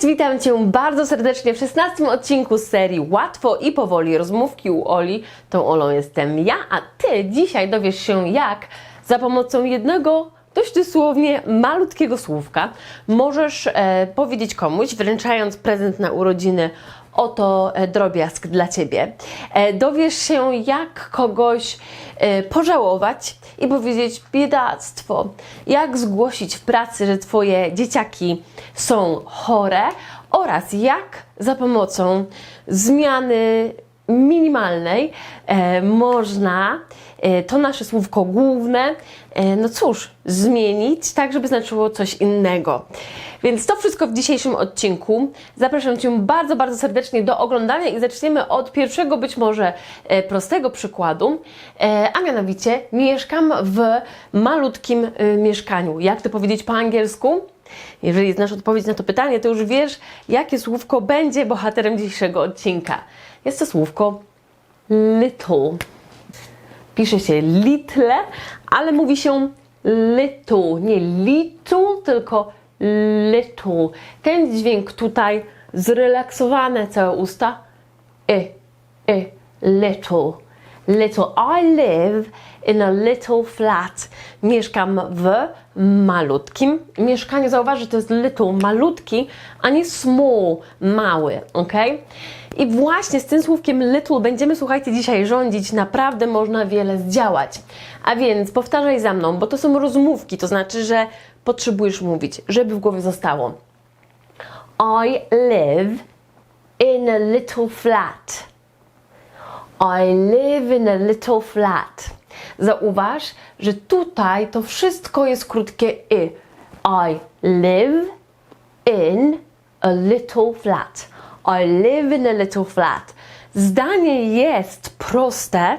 Cześć, witam Cię bardzo serdecznie w 16 odcinku serii Łatwo i powoli rozmówki u Oli. Tą Olą jestem ja, a Ty dzisiaj dowiesz się jak za pomocą jednego dość dosłownie malutkiego słówka możesz e, powiedzieć komuś, wręczając prezent na urodziny oto e, drobiazg dla Ciebie. E, dowiesz się, jak kogoś e, pożałować i powiedzieć biedactwo, jak zgłosić w pracy, że Twoje dzieciaki są chore oraz jak za pomocą zmiany minimalnej e, można e, to nasze słówko główne, e, no cóż, zmienić tak, żeby znaczyło coś innego. Więc to wszystko w dzisiejszym odcinku. Zapraszam Cię bardzo, bardzo serdecznie do oglądania i zaczniemy od pierwszego, być może prostego przykładu, a mianowicie mieszkam w malutkim mieszkaniu. Jak to powiedzieć po angielsku? Jeżeli znasz odpowiedź na to pytanie, to już wiesz, jakie słówko będzie bohaterem dzisiejszego odcinka. Jest to słówko little. Pisze się little, ale mówi się little. Nie little, tylko little. Ten dźwięk tutaj zrelaksowane całe usta. Y, y, little. Little. I live in a little flat. Mieszkam w malutkim mieszkaniu. Zauważ, że to jest little, malutki, a nie small, mały, ok? I właśnie z tym słówkiem little będziemy, słuchajcie, dzisiaj rządzić. Naprawdę można wiele zdziałać. A więc powtarzaj za mną, bo to są rozmówki, to znaczy, że potrzebujesz mówić, żeby w głowie zostało. I live in a little flat. I live in a little flat. Zauważ, że tutaj to wszystko jest krótkie y. I live in a little flat. I live in a little flat. Zdanie jest proste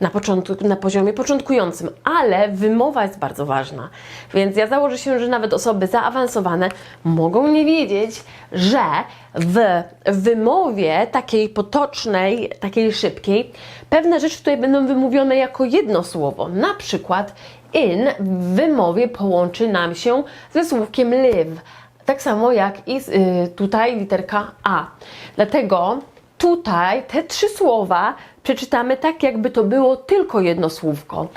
na, początku, na poziomie początkującym, ale wymowa jest bardzo ważna. Więc ja założę się, że nawet osoby zaawansowane mogą nie wiedzieć, że w wymowie takiej potocznej, takiej szybkiej, pewne rzeczy tutaj będą wymówione jako jedno słowo. Na przykład in w wymowie połączy nam się ze słówkiem live. Tak samo jak i y, tutaj literka A. Dlatego tutaj te trzy słowa przeczytamy tak, jakby to było tylko jedno słówko.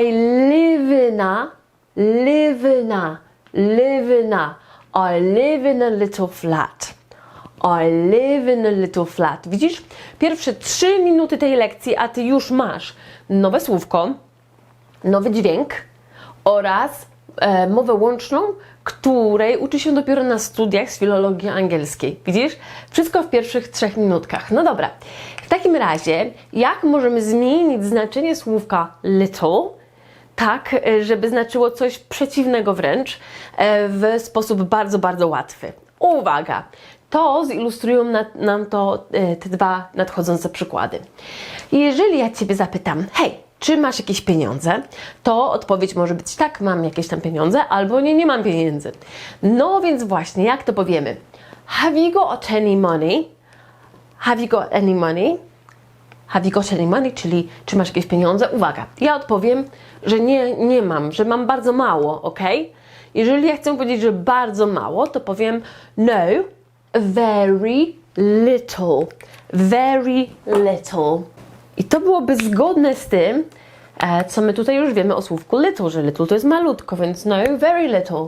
I live in a, live in a, live in a. I live in a little flat. I live in a little flat. Widzisz? Pierwsze trzy minuty tej lekcji, a ty już masz nowe słówko, nowy dźwięk oraz mowę łączną, której uczy się dopiero na studiach z filologii angielskiej. Widzisz? Wszystko w pierwszych trzech minutkach. No dobra. W takim razie, jak możemy zmienić znaczenie słówka little, tak, e, żeby znaczyło coś przeciwnego wręcz, e, w sposób bardzo, bardzo łatwy? Uwaga! To zilustrują na, nam to e, te dwa nadchodzące przykłady. Jeżeli ja Ciebie zapytam, hej, czy masz jakieś pieniądze, to odpowiedź może być tak, mam jakieś tam pieniądze, albo nie, nie mam pieniędzy. No więc właśnie, jak to powiemy? Have you got any money? Have you got any money? Have you got any money? Czyli czy masz jakieś pieniądze? Uwaga, ja odpowiem, że nie, nie mam, że mam bardzo mało, ok? Jeżeli ja chcę powiedzieć, że bardzo mało, to powiem no, very little. Very little. I to byłoby zgodne z tym, e, co my tutaj już wiemy o słówku little, że little to jest malutko, więc no, very little.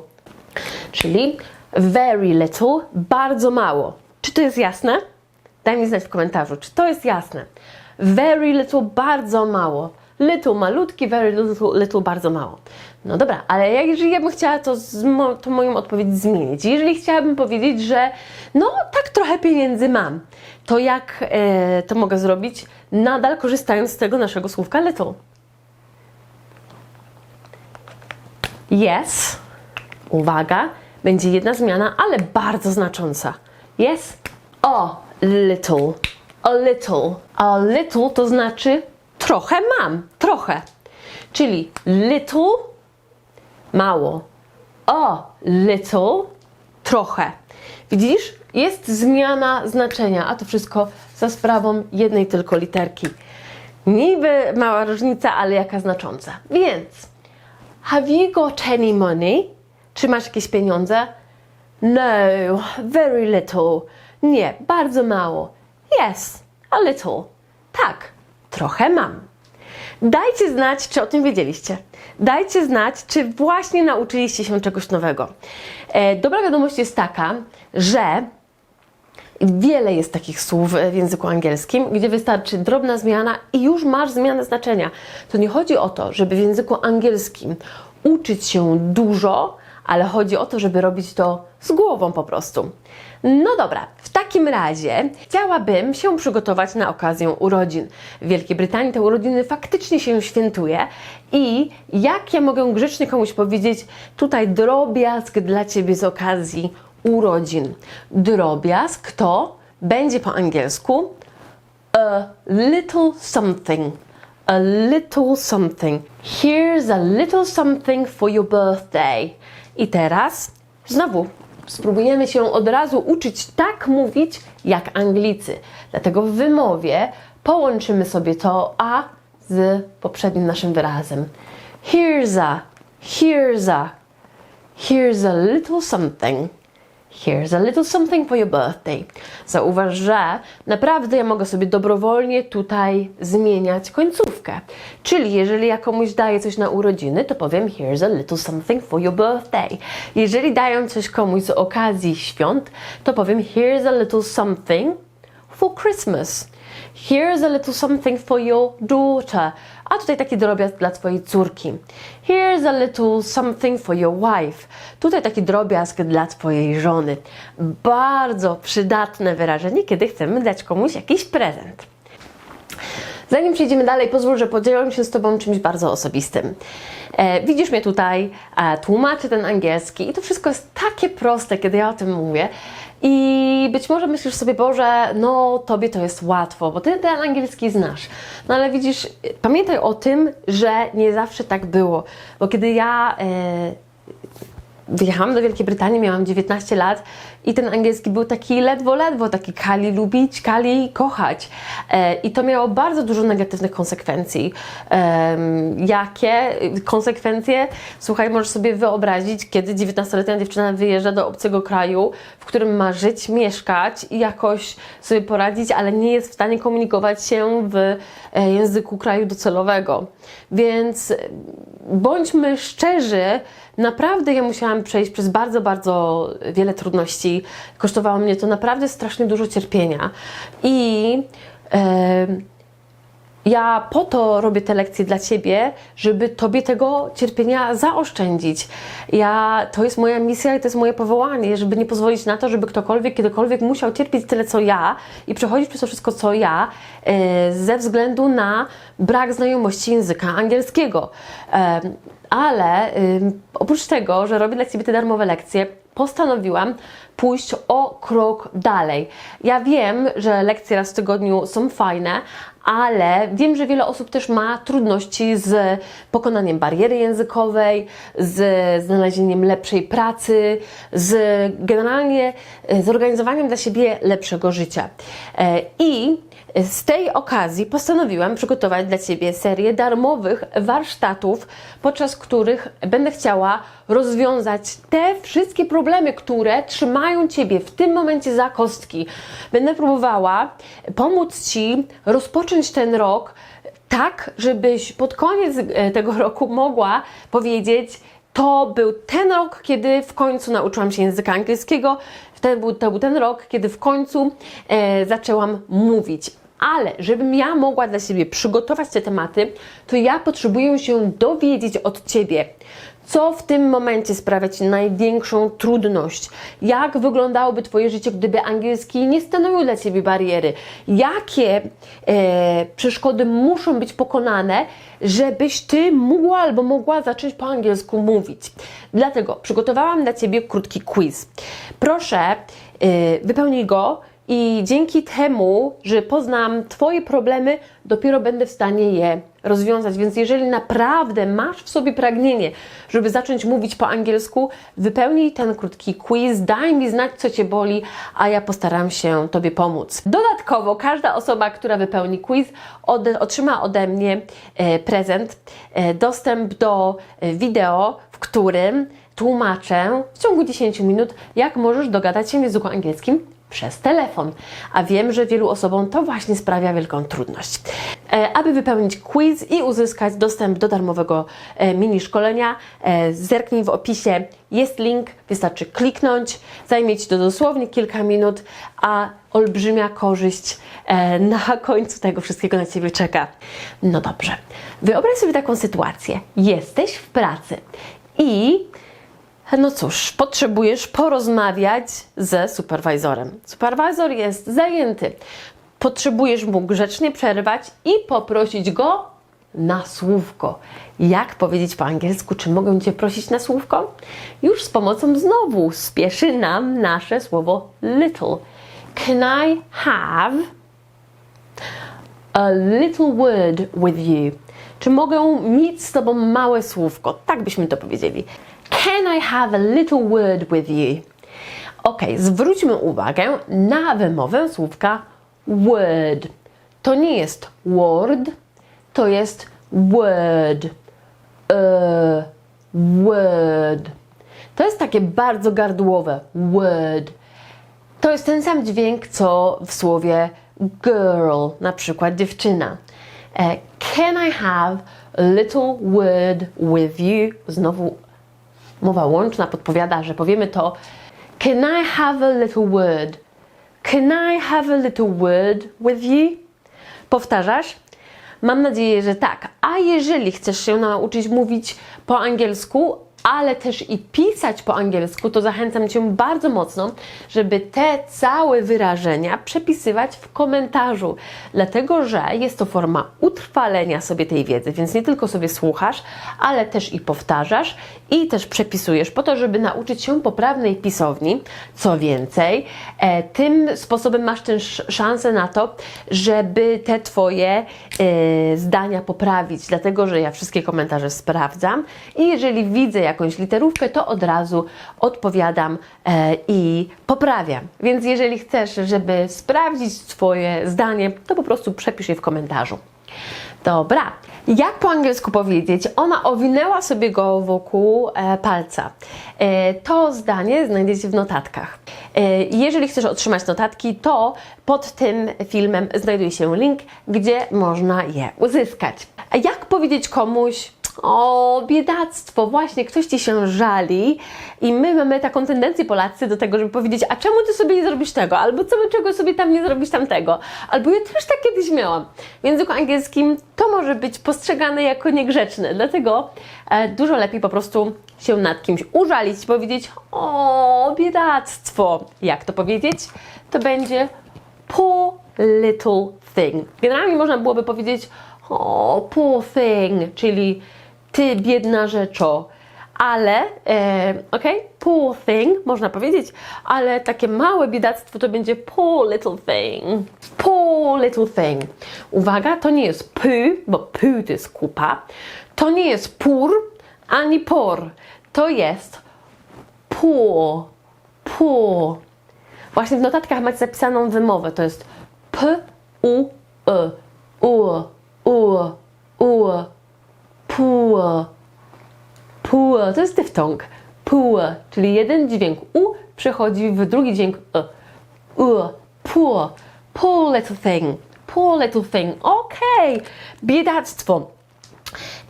Czyli very little, bardzo mało. Czy to jest jasne? Daj mi znać w komentarzu, czy to jest jasne. Very little, bardzo mało. Little, malutki, very little, little, bardzo mało. No dobra, ale jeżeli ja bym chciała to, to moją odpowiedź zmienić, jeżeli chciałabym powiedzieć, że no tak trochę pieniędzy mam, to jak e, to mogę zrobić, nadal korzystając z tego naszego słówka little? Yes, uwaga, będzie jedna zmiana, ale bardzo znacząca. Yes, a little, a little. A little to znaczy trochę mam, trochę. Czyli little, mało. A little, trochę. Widzisz? Jest zmiana znaczenia, a to wszystko za sprawą jednej tylko literki. Niby mała różnica, ale jaka znacząca. Więc, have you got any money? Czy masz jakieś pieniądze? No, very little. Nie, bardzo mało. Yes, a little. Tak, trochę mam. Dajcie znać, czy o tym wiedzieliście. Dajcie znać, czy właśnie nauczyliście się czegoś nowego. E, dobra wiadomość jest taka, że Wiele jest takich słów w języku angielskim, gdzie wystarczy drobna zmiana i już masz zmianę znaczenia. To nie chodzi o to, żeby w języku angielskim uczyć się dużo, ale chodzi o to, żeby robić to z głową po prostu. No dobra, w takim razie chciałabym się przygotować na okazję urodzin. W Wielkiej Brytanii te urodziny faktycznie się świętuje i jak ja mogę grzecznie komuś powiedzieć, tutaj drobiazg dla Ciebie z okazji urodzin. Drobiazg to będzie po angielsku a little something. A little something. Here's a little something for your birthday. I teraz znowu spróbujemy się od razu uczyć tak mówić jak Anglicy. Dlatego w wymowie połączymy sobie to a z poprzednim naszym wyrazem. Here's a, here's a, here's a little something. Here's a little something for your birthday. Zauważ, że naprawdę ja mogę sobie dobrowolnie tutaj zmieniać końcówkę. Czyli jeżeli ja komuś daję coś na urodziny, to powiem here's a little something for your birthday. Jeżeli daję coś komuś z okazji świąt, to powiem here's a little something for Christmas. Here's a little something for your daughter. A tutaj taki drobiazg dla Twojej córki. Here's a little something for your wife. Tutaj taki drobiazg dla Twojej żony. Bardzo przydatne wyrażenie, kiedy chcemy dać komuś jakiś prezent. Zanim przejdziemy dalej, pozwól, że podzielę się z Tobą czymś bardzo osobistym. E, widzisz mnie tutaj, e, tłumaczę ten angielski i to wszystko jest takie proste, kiedy ja o tym mówię. I być może myślisz sobie, Boże, no Tobie to jest łatwo, bo Ty ten angielski znasz. No ale widzisz, pamiętaj o tym, że nie zawsze tak było. Bo kiedy ja e, wyjechałam do Wielkiej Brytanii, miałam 19 lat i ten angielski był taki ledwo, ledwo, taki kali lubić, kali kochać. E, I to miało bardzo dużo negatywnych konsekwencji. Em, jakie konsekwencje? Słuchaj, możesz sobie wyobrazić, kiedy 19-letnia dziewczyna wyjeżdża do obcego kraju, w którym ma żyć, mieszkać i jakoś sobie poradzić, ale nie jest w stanie komunikować się w e, języku kraju docelowego. Więc e, bądźmy szczerzy, naprawdę ja musiałam przejść przez bardzo, bardzo wiele trudności. Kosztowało mnie to naprawdę strasznie dużo cierpienia. I e, ja po to robię te lekcje dla Ciebie, żeby Tobie tego cierpienia zaoszczędzić. Ja, to jest moja misja i to jest moje powołanie, żeby nie pozwolić na to, żeby ktokolwiek, kiedykolwiek musiał cierpieć tyle, co ja i przechodzić przez to wszystko, co ja, e, ze względu na brak znajomości języka angielskiego. Ale oprócz tego, że robię dla Ciebie te darmowe lekcje, postanowiłam pójść o krok dalej. Ja wiem, że lekcje raz w tygodniu są fajne, ale wiem, że wiele osób też ma trudności z pokonaniem bariery językowej, z znalezieniem lepszej pracy, z generalnie e, zorganizowaniem dla siebie lepszego życia. E, I z tej okazji postanowiłam przygotować dla Ciebie serię darmowych warsztatów, podczas których będę chciała rozwiązać te wszystkie problemy, które trzymają Ciebie w tym momencie za kostki. Będę próbowała pomóc Ci rozpocząć ten rok tak, żebyś pod koniec e, tego roku mogła powiedzieć, to był ten rok, kiedy w końcu nauczyłam się języka angielskiego. To był ten rok, kiedy w końcu e, zaczęłam mówić. Ale żebym ja mogła dla siebie przygotować te tematy, to ja potrzebuję się dowiedzieć od Ciebie, co w tym momencie sprawia Ci największą trudność? Jak wyglądałoby Twoje życie, gdyby angielski nie stanowił dla Ciebie bariery? Jakie e, przeszkody muszą być pokonane, żebyś Ty mogła albo mogła zacząć po angielsku mówić? Dlatego przygotowałam dla Ciebie krótki quiz. Proszę, e, wypełnij go i dzięki temu, że poznam Twoje problemy, dopiero będę w stanie je rozwiązać. Więc jeżeli naprawdę masz w sobie pragnienie, żeby zacząć mówić po angielsku, wypełnij ten krótki quiz, daj mi znać, co Cię boli, a ja postaram się Tobie pomóc. Dodatkowo każda osoba, która wypełni quiz, ode, otrzyma ode mnie e, prezent, e, dostęp do e, wideo, w którym tłumaczę w ciągu 10 minut, jak możesz dogadać się w języku angielskim przez telefon. A wiem, że wielu osobom to właśnie sprawia wielką trudność. E, aby wypełnić quiz i uzyskać dostęp do darmowego e, mini szkolenia, e, zerknij w opisie. Jest link, wystarczy kliknąć, zajmie Ci to dosłownie kilka minut, a olbrzymia korzyść na końcu tego wszystkiego na Ciebie czeka. No dobrze, wyobraź sobie taką sytuację. Jesteś w pracy i no cóż, potrzebujesz porozmawiać ze superwizorem. Superwizor jest zajęty. Potrzebujesz mu grzecznie przerwać i poprosić go na słówko. Jak powiedzieć po angielsku, czy mogę Cię prosić na słówko? Już z pomocą znowu spieszy nam nasze słowo little. Can I have a little word with you? Czy mogę mieć z Tobą małe słówko? Tak byśmy to powiedzieli. Can I have a little word with you? Ok, zwróćmy uwagę na wymowę słówka word. To nie jest word, to jest word. E, word. To jest takie bardzo gardłowe word. To jest ten sam dźwięk, co w słowie girl, na przykład dziewczyna. E, Can I have a little word with you? Znowu mowa łączna podpowiada, że powiemy to Can I have a little word? Can I have a little word with you? Powtarzasz? Mam nadzieję, że tak. A jeżeli chcesz się nauczyć mówić po angielsku, ale też i pisać po angielsku, to zachęcam Cię bardzo mocno, żeby te całe wyrażenia przepisywać w komentarzu, dlatego że jest to forma utrwalenia sobie tej wiedzy, więc nie tylko sobie słuchasz, ale też i powtarzasz i też przepisujesz po to, żeby nauczyć się poprawnej pisowni. Co więcej, e, tym sposobem masz też szansę na to, żeby te Twoje e, zdania poprawić, dlatego że ja wszystkie komentarze sprawdzam i jeżeli widzę jakąś literówkę, to od razu odpowiadam e, i poprawiam. Więc jeżeli chcesz, żeby sprawdzić Twoje zdanie, to po prostu przepisz je w komentarzu. Dobra. Jak po angielsku powiedzieć? Ona owinęła sobie go wokół e, palca. E, to zdanie znajdziecie w notatkach. E, jeżeli chcesz otrzymać notatki, to pod tym filmem znajduje się link, gdzie można je uzyskać. Jak powiedzieć komuś, o, biedactwo, właśnie ktoś ci się żali i my mamy taką tendencję Polacy do tego, żeby powiedzieć, a czemu ty sobie nie zrobisz tego? Albo co czego sobie tam nie zrobisz tamtego? Albo ja też tak kiedyś miałam. W języku angielskim to może być postrzegane jako niegrzeczne, dlatego e, dużo lepiej po prostu się nad kimś użalić powiedzieć, o, biedactwo. Jak to powiedzieć? To będzie poor little thing. Generalnie można byłoby powiedzieć, o, poor thing, czyli ty biedna rzeczo. Ale, e, ok, poor thing, można powiedzieć, ale takie małe biedactwo to będzie poor little thing. Poor little thing. Uwaga, to nie jest py, bo py to jest kupa. To nie jest pur, ani por. To jest poor, poor. Właśnie w notatkach macie zapisaną wymowę. To jest p, u, e, u, u, u, poor, poor. To jest dyftong. Poor, czyli jeden dźwięk u przechodzi w drugi dźwięk e. U, poor, poor little thing, poor little thing. Okej, biedactwo.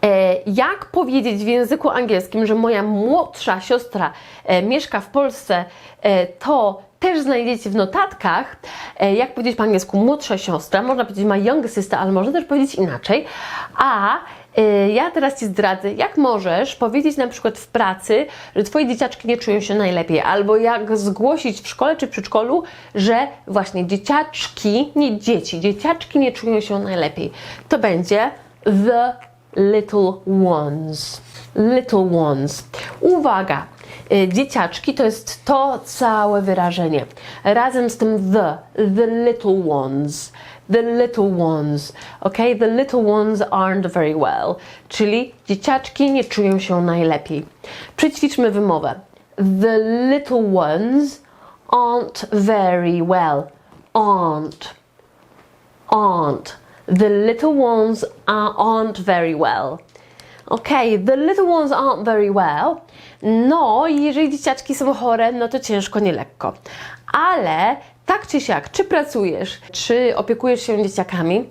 E, jak powiedzieć w języku angielskim, że moja młodsza siostra e, mieszka w Polsce, e, to też znajdziecie w notatkach. E, jak powiedzieć po angielsku młodsza siostra, można powiedzieć my younger sister, ale można też powiedzieć inaczej. A e, ja teraz Ci zdradzę, jak możesz powiedzieć na przykład w pracy, że Twoje dzieciaczki nie czują się najlepiej, albo jak zgłosić w szkole czy przedszkolu, że właśnie dzieciaczki, nie dzieci, dzieciaczki nie czują się najlepiej. To będzie the little ones. Little ones. Uwaga! y, Dzieciaczki to jest to całe wyrażenie. Razem z tym the, the little ones. The little ones. Ok? The little ones aren't very well. Czyli dzieciaczki nie czują się najlepiej. Przećwiczmy wymowę. The little ones aren't very well. Aren't aren't. The little ones are, aren't very well. Okay, the little ones aren't very well. No jeżeli dzieciaczki są chore, no to ciężko, nie lekko. Ale tak czy siak, czy pracujesz, czy opiekujesz się dzieciakami,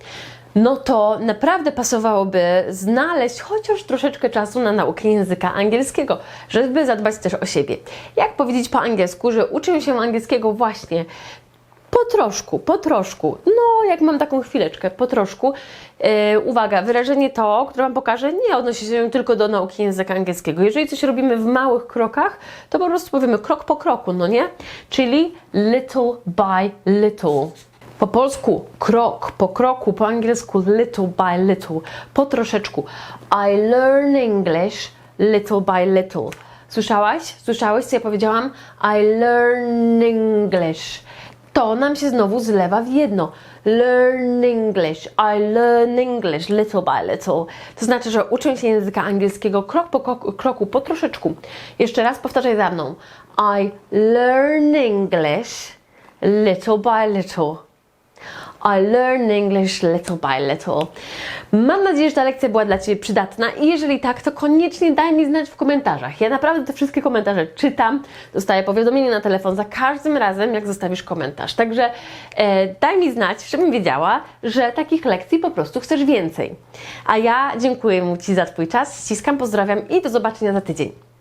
no to naprawdę pasowałoby znaleźć chociaż troszeczkę czasu na naukę języka angielskiego, żeby zadbać też o siebie. Jak powiedzieć po angielsku, że uczę się angielskiego właśnie po troszku, po troszku. No, jak mam taką chwileczkę, po troszku. Yy, uwaga, wyrażenie to, które Wam pokażę, nie odnosi się tylko do nauki języka angielskiego. Jeżeli coś robimy w małych krokach, to po prostu powiemy krok po kroku, no nie? Czyli little by little. Po polsku krok po kroku, po angielsku little by little, po troszeczku. I learn English little by little. Słyszałaś? Słyszałeś, co ja powiedziałam? I learn English. To nam się znowu zlewa w jedno. Learn English. I learn English little by little. To znaczy, że uczę się języka angielskiego krok po kroku, kroku po troszeczku. Jeszcze raz powtarzaj za mną. I learn English little by little. I learn English little by little. Mam nadzieję, że ta lekcja była dla Ciebie przydatna i jeżeli tak, to koniecznie daj mi znać w komentarzach. Ja naprawdę te wszystkie komentarze czytam, dostaję powiadomienie na telefon za każdym razem, jak zostawisz komentarz. Także e, daj mi znać, żebym wiedziała, że takich lekcji po prostu chcesz więcej. A ja dziękuję Ci za Twój czas, ściskam, pozdrawiam i do zobaczenia za tydzień.